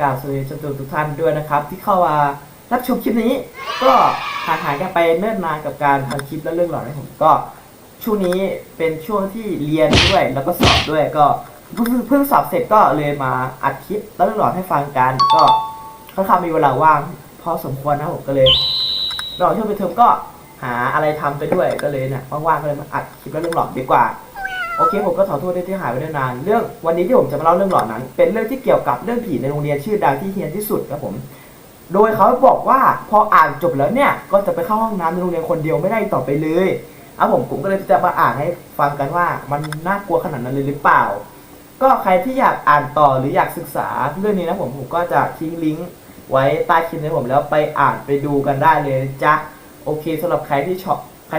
กราบสวัสดีชมทุกท่านด้วยนะครับ ที่เข้ามารับชมคลิปนี้ ก็ห่างหายกันไปเนิ่นนานกับการทำคลิปและเรื่องหลอนให้ผมก็ช่วงนี้เป็นช่วงที่เรียนด้วยแล้วก็สอบด้วยก็เพิ่งเพิ่งสอบเสร็จก็เลยมาอัดคลิปและเรื่องหลอนให้ฟังกัน ก็ค่อนข้างมีเวลาว่างพอสมควรนะผมก็เลยระหว่างช่วงปิดเทอมก็หาอะไรทำไปด้วยก็เลยเนี่ยว่างๆก็เลยมาอัดคลิปและเรื่องหลอนดีกว่า โอเคผมก็ขอโทษด้วยที่หายไปนานเรื่องวันนี้ที่ผมจะมาเล่าเรื่องหลอนนั้น เป็นเรื่องที่เกี่ยวกับเรื่องผีในโรงเรียนชื่อดังที่เฮียนที่สุดครับผม โดยเขาบอกว่าพออ่านจบแล้วเนี่ยก็จะไปเข้าห้องน้ำในโรงเรียนคนเดียวไม่ได้ต่อไปเลยเอาผมผมก็เลยจะมาอ่านให้ฟังกันว่ามันน่ากลัวขนาดนั้นเลยหรือเปล่า ก็ใครที่อยากอ่านต่อหรืออยากศึกษาเรื่องนี้นะผมผมก็จะทิ้งลิงก์ไว้ใต้คลิปนี้ผมแล้วไปอ่านไปดูกันได้เลยจ้ะโอเคสำหรับใครที่ชอบใคร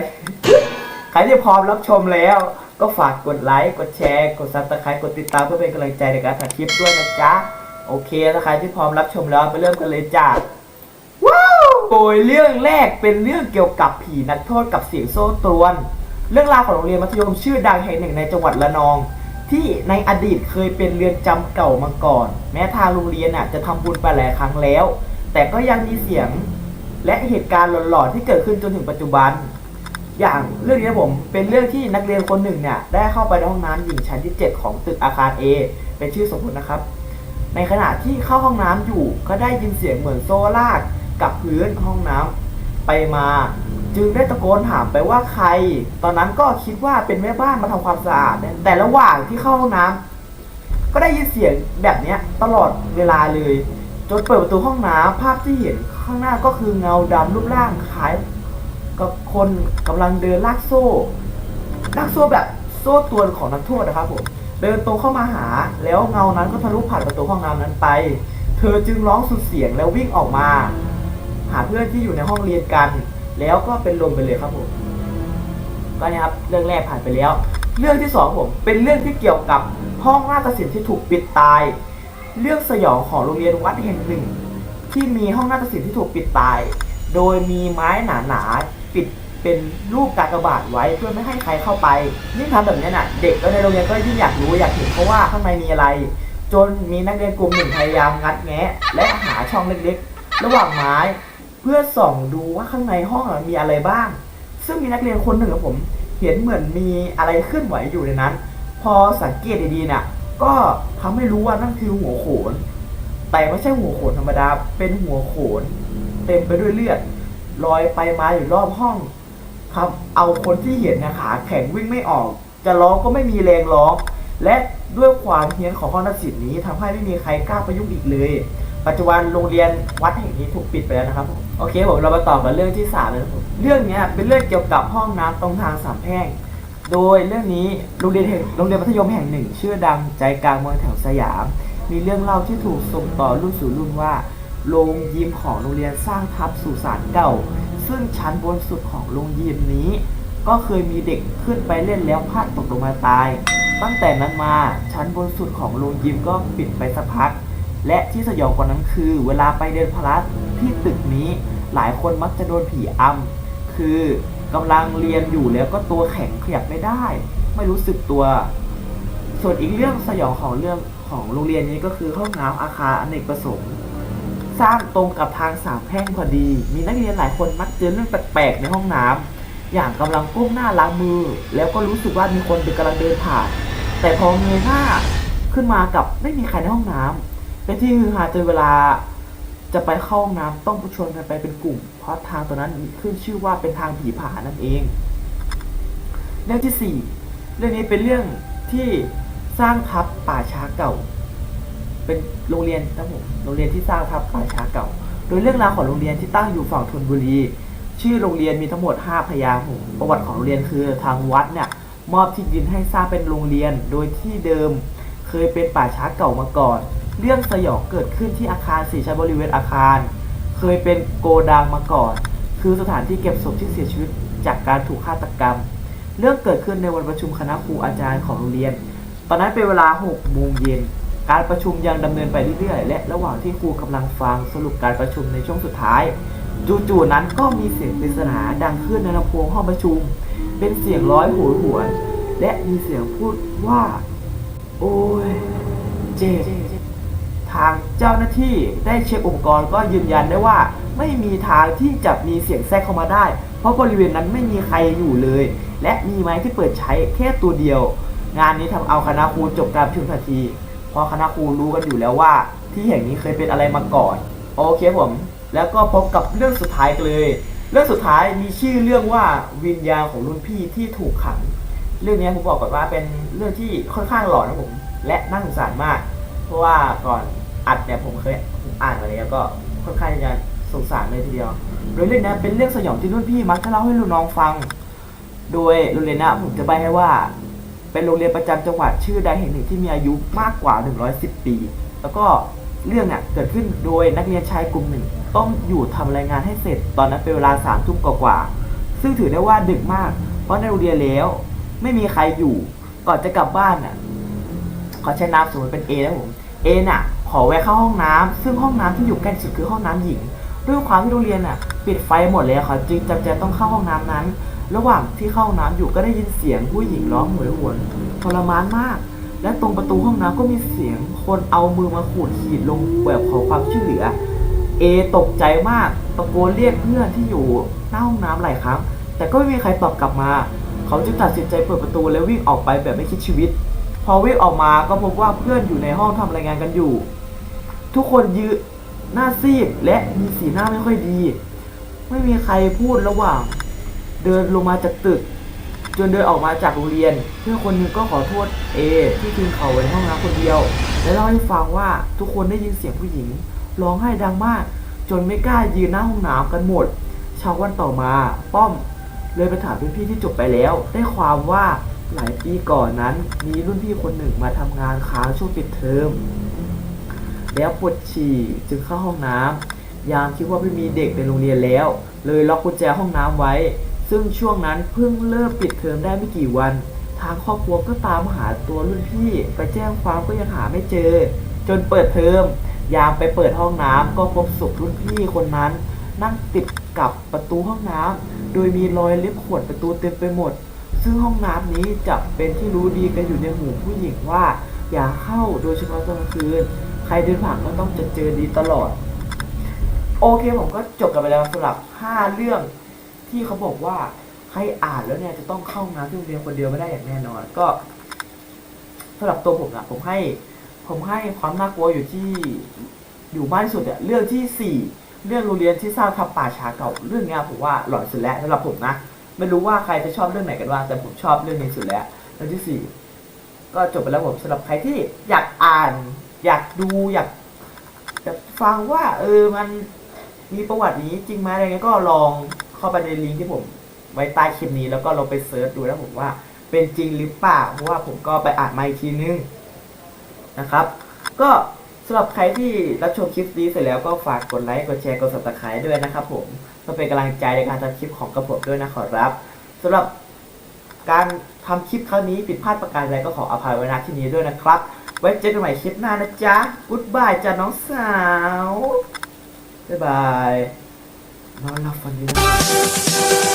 ใครที่พร้อมรับชมแล้ว ก็ฝากกดไลค์กดแชร์ กดซับสไครต์กดติดตามเพื่อเป็นกำลังใจในการถ่ายคลิปด้วยนะจ๊ะ โอเคถ้าใครที่พร้อมรับชมแล้วไปเริ่มกันเลยจ้าว้าวโดยเรื่องแรกเป็นเรื่องเกี่ยวกับผีนักโทษกับเสียงโซ่ตรวน เรื่องราวของโรงเรียนมัธยมชื่อดังแห่งหนึ่งในจังหวัดระนอง ที่ในอดีตเคยเป็นเรือนจำเก่ามาก่อน แม้ทางโรงเรียนน่ะจะทำบุญไปหลายครั้งแล้ว แต่ก็ยังมีเสียงและเหตุการณ์หลอนๆที่เกิดขึ้นจนถึงปัจจุบัน อย่างเรื่องนี้นะผมเป็นเรื่องที่นักเรียนคนหนึ่งเนี่ยได้เข้าไปในห้องน้ำหญิงชั้นที่ 7 ของตึกอาคาร A เป็นชื่อสมมตินะครับ ในขณะที่เข้าห้องน้ำอยู่ก็ได้ยินเสียงเหมือนโซ่ลากกับพื้นห้องน้ำไปมา จึงได้ตะโกนถามไปว่าใคร ตอนนั้นก็คิดว่าเป็นแม่บ้านมาทำความสะอาดแต่ระหว่างที่เข้าห้องน้ำก็ได้ยินเสียงแบบนี้ตลอดเวลาเลย จนเปิดประตูห้องน้ำภาพที่เห็นข้างหน้าก็คือเงาดำรูปร่างคล้าย กับคนกำลังเดินลากโซ่ ลากโซ่แบบโซ่ตัวของนักโทษนะครับผม เดินตรงเข้ามาหา แล้วเงานั้นก็ทะลุผ่านประตูห้องน้ำนั้นไป เธอจึงร้องสุดเสียงแล้ววิ่งออกมา หาเพื่อนที่อยู่ในห้องเรียนกัน แล้วก็เป็นลมไปเลยครับผม ก็เนี่ยครับเรื่องแรกผ่านไปแล้ว เรื่องที่สองผม เป็นเรื่องที่เกี่ยวกับห้องนาฏศิลป์ที่ถูกปิดตาย เรื่องสยองของโรงเรียนวัดแห่งหนึ่ง ที่มีห้องนาฏศิลป์ที่ถูกปิดตาย โดยมีไม้หนาๆ ปิดเป็นรูปกากบาทไว้เพื่อไม่ให้ใครเข้าไปยิ่งทำแบบนี้น่ะ เด็กก็ในโรงเรียนก็ยิ่งอยากรู้อยากเห็นเพราะว่าข้างในมีอะไร จนมีนักเรียนกลุ่มหนึ่งพยายามงัดแงะ และหาช่องเล็กๆ ระหว่างไม้ เพื่อส่องดูว่าข้างในห้องมีอะไรบ้าง ซึ่งมีนักเรียนคนหนึ่งกับผม เห็นเหมือนมีอะไรเคลื่อนไหวอยู่ในนั้น พอสังเกตดีๆน่ะ ก็ทำให้รู้ว่านั่นคือหัวโขน แต่ไม่ใช่หัวโขนธรรมดาเป็นหัวโขน เต็มไปด้วยเลือด ลอยไปมาอยู่รอบห้อง ครับ เอาคนที่เห็นเนยขาแข็งวิ่งไม่ออก จะร้องก็ไม่มีแรงร้อง และด้วยความเฮี้ยนของห้องนักศิลป์นี้ทำให้ไม่มีใครกล้าไปยุ่งอีกเลย ปัจจุบันโรงเรียนวัดแห่งนี้ถูกปิดไปแล้วนะครับ โอเคผมเรามาต่อกันเรื่องที่สามเลยครับเรื่องนี้เป็นเรื่องเกี่ยวกับห้องน้ำตรงทางสามแพร่งโดยเรื่องนี้โรงเรียนแห่งโรงเรียนมัธยมแห่งหนึ่ง ชื่อดังใจกลางเมืองแถวสยาม มีเรื่องเล่าที่ถูกส่งต่อรุ่นสู่รุ่นว่า โรงยิมของโรงเรียนสร้างทับสุสานเก่า ซึ่งชั้นบนสุดของโรงยิมนี้ ก็เคยมีเด็กขึ้นไปเล่นแล้วพลาดตกลงมาตาย ตั้งแต่นั้นมาชั้นบนสุดของโรงยิมก็ปิดไปสักพัก และที่สยองกว่านั้นคือ เวลาไปเดินพลาสที่ตึกนี้ หลายคนมักจะโดนผีอำคือกำลังเรียนอยู่แล้วก็ตัวแข็งขยับไม่ได้ ไม่รู้สึกตัว ส่วนอีกเรื่องสยองของเรื่องของโรงเรียนนี้ก็คือห้องน้ำอาคารอเนกประสงค์ สร้างตรงกับทางสามแพร่งพอดี มีนักเรียนหลายคนมักเจอเรื่องแปลกๆในห้องน้ำอย่างกำลังก้มหน้าล้างมือ แล้วก็รู้สึกว่ามีคนเดินกำลังเดินผ่าน แต่พอเงยหน้าขึ้นมากับไม่มีใครในห้องน้ำเป็นที่ฮือฮาจนเวลาจะไปเข้าห้องน้ำต้องชวนกันไปเป็นกลุ่ม เพราะทางตัวนั้นขึ้นชื่อว่าเป็นทางผีผานั่นเอง เรื่องที่สี่เรื่องนี้เป็นเรื่องที่สร้างทับป่าช้าเก่า เป็นโรงเรียนนะผมโรงเรียนที่สร้างทับป่าช้าเก่า โดยเรื่องราวของโรงเรียนที่ตั้งอยู่ฝั่งธนบุรี ชื่อโรงเรียนมีทั้งหมด 5 พยางค์ผมประวัติของโรงเรียนคือทางวัดเนี่ยมอบที่ดินให้สร้างเป็นโรงเรียน โดยที่เดิมเคยเป็นป่าช้าเก่ามาก่อน เรื่องสยองเกิดขึ้นที่อาคารสี่ชั้นบริเวณอาคาร เคยเป็นโกดังมาก่อน คือสถานที่เก็บศพที่เสียชีวิตจากการถูกฆาตกรรม เรื่องเกิดขึ้นในวันประชุมคณะครูอาจารย์ของโรงเรียน ตอนนั้นเป็นเวลา6โมงเย็น การประชุมยังดำเนินไปเรื่อยๆ และระหว่างที่ครูกำลังฟังสรุปการประชุมในช่วงสุดท้ายจู่ๆนั้นก็มีเสียงปริศนาดังขึ้นในลำโพงห้องประชุม เป็นเสียงร้อยโหยหวน และมีเสียงพูดว่า โอ้ยเจ็บทางเจ้าหน้าที่ได้เช็คอุปกรณ์ก็ยืนยันได้ว่า ไม่มีทางที่จะมีเสียงแทรกเข้ามาได้ เพราะบริเวณนั้นไม่มีใครอยู่เลย และมีไม้ที่เปิดใช้แค่ตัวเดียว งานนี้ทำเอาคณะครูจบการประชุมทันที เพราะคณะครูรู้กันอยู่แล้วว่า ที่แห่งนี้เคยเป็นอะไรมาก่อน โอเคผม แล้วก็พบกับเรื่องสุดท้ายกันเลย เรื่องสุดท้ายมีชื่อเรื่องว่าวิญญาณของรุ่นพี่ที่ถูกขัง เรื่องนี้ผมบอกก่อนว่าเป็นเรื่องที่ค่อนข้างหลอนนะผม และน่าสงสารมาก เพราะว่าก่อนอัดเนี่ยผมเคยอ่านมาแล้วก็ค่อนข้างจะสงสารเลยทีเดียว โดยเรื่องนี้เป็นเรื่องสยองที่รุ่นพี่มักจะเล่าให้รุ่นน้องฟัง โดยโรงเรียนนะผมจะใบให้ว่า เป็นโรงเรียนประจำจังหวัดชื่อดังแห่งหนึ่งที่มีอายุมากกว่า 110 ปี แล้วก็เรื่องเนี่ยเกิดขึ้นโดยนักเรียนชายกลุ่มหนึ่ง ต้องอยู่ทำรายงานให้เสร็จตอนนั้นเป็นเวลาสามทุ่มกว่าๆซึ่งถือได้ว่าดึกมาก เพราะในโรงเรียนแล้ว ไม่มีใครอยู่ ก่อนจะกลับบ้านน่ะขอใช้นามสมมติเป็น A นะผม A น่ะ ขอแวะเข้าห้องน้ำซึ่งห้องน้ำที่อยู่ใกล้สุดคือห้องน้ำหญิงด้วยความที่โรงเรียนน่ะ ปิดไฟหมดเลยค่ะจึงจำใจต้องเข้าห้องน้ำนั้น ระหว่างที่เข้าห้องน้ำอยู่ก็ได้ยินเสียงผู้หญิงร้องโหยหวนทรมานมาก และตรงประตูห้องน้ำก็มีเสียงคนเอามือมาขูดขีดลงแบบขอความช่วยเหลือ เอตกใจมากตะโกนเรียกเพื่อนที่อยู่หน้าห้องน้ำหลายครั้ง แต่ก็ไม่มีใครตอบกลับมา เขาจึงตัดสินใจเปิดประตูแล้ววิ่งออกไปแบบไม่คิดชีวิต พอวิ่งออกมาก็พบว่าเพื่อนอยู่ในห้องทำรายงานกันอยู่ ทุกคนยืนหน้าซีดและมีสีหน้าไม่ค่อยดี ไม่มีใครพูดระหว่าง เดินลงมาจากตึก จนเดินออกมาจากโรงเรียน เพื่อนคนหนึ่งก็ขอโทษเอที่ทิ้งเขาไว้ในห้องน้ำคนเดียว และเล่าให้ฟังว่าทุกคนได้ยินเสียงผู้หญิงร้องไห้ดังมาก จนไม่กล้ายืนหน้าห้องน้ำกันหมดเช้าวันต่อมาป้อม เลยไปถามรุ่นพี่ที่จบไปแล้ว ได้ความว่าหลายปีก่อนนั้น มีรุ่นพี่คนหนึ่งมาทำงานค้างช่วงปิดเทอมแล้วปวดฉี่จึงเข้าห้องน้ำยามคิดว่าไม่มีเด็กในโรงเรียนแล้ว เลยล็อกกุญแจห้องน้ำไว้ ซึ่งช่วงนั้นเพิ่งเริ่มปิดเทอมได้ไม่กี่วัน ทางครอบครัวก็ตามหาตัวรุ่นพี่ ไปแจ้งความก็ยังหาไม่เจอ จนเปิดเทอมยามไปเปิดห้องน้ำก็พบศพรุ่นพี่คนนั้น นั่งติดกับประตูห้องน้ำโดยมีรอยเล็บขวดประตูเต็มไปหมด ซึ่งห้องน้ำนี้จะเป็นที่รู้ดีกันอยู่ในหมู่ผู้หญิงว่า อย่าเข้าโดยเฉพาะตอนกลางคืน ใครเดินผ่านก็ต้องจะเจอดีตลอด โอเคผมก็จบกันไปแล้วสำหรับ 5 เรื่อง ที่เขาบอกว่าใครอ่านแล้วเนี่ยจะต้องเข้าน้ำที่โรงเรียนคนเดียวไม่ได้อย่างแน่นอน ก็สำหรับตัวผมนะผมให้ ผมให้ความน่ากลัวอยู่ที่อยู่มากที่สุดอะเรื่องที่สี่เรื่องโรงเรียนที่สร้างทำป่าช้าเก่าเรื่องเนี้ยผมว่าหลอนสุดแล้วสำหรับผมนะไม่รู้ว่าใครจะชอบเรื่องไหนกันบ้าแต่ผมชอบเรื่องนี้สุดแล้วเรื่องที่สี่ก็จบไปแล้วผมสำหรับใครที่อยากอ่าน อยากดูอยากจะฟังว่า เออมันมีประวัตินี้จริงไหมอะไรเงี้ยก็ลอง เข้าไปในลิงก์ที่ผมไว้ใต้คลิปนี้แล้วก็ลองไปเซิร์ชดูแล้วผมว่า เป็นจริงหรือเปล่าเพราะว่าผมก็ไปอ่านมาอีกทีนึงนะครับ ก็สำหรับใครที่รับชมคลิปนี้เสร็จแล้วก็ฝากกดไลค์กดแชร์กด subscribe ด้วยนะครับผมเพื่อเป็นกำลังใจในการทำคลิปของกระผมด้วยนะขอรับสำหรับการทำคลิปครั้งนี้ผิดพลาดประการใดก็ขออภัยไว้ณที่นี้ด้วยนะครับ ไว้เจอกันใหม่คลิปหน้านะจ๊ะกุ๊ดบายจ้าน้องสาว บ๊ายบาย นอนหลับฝันดีนะ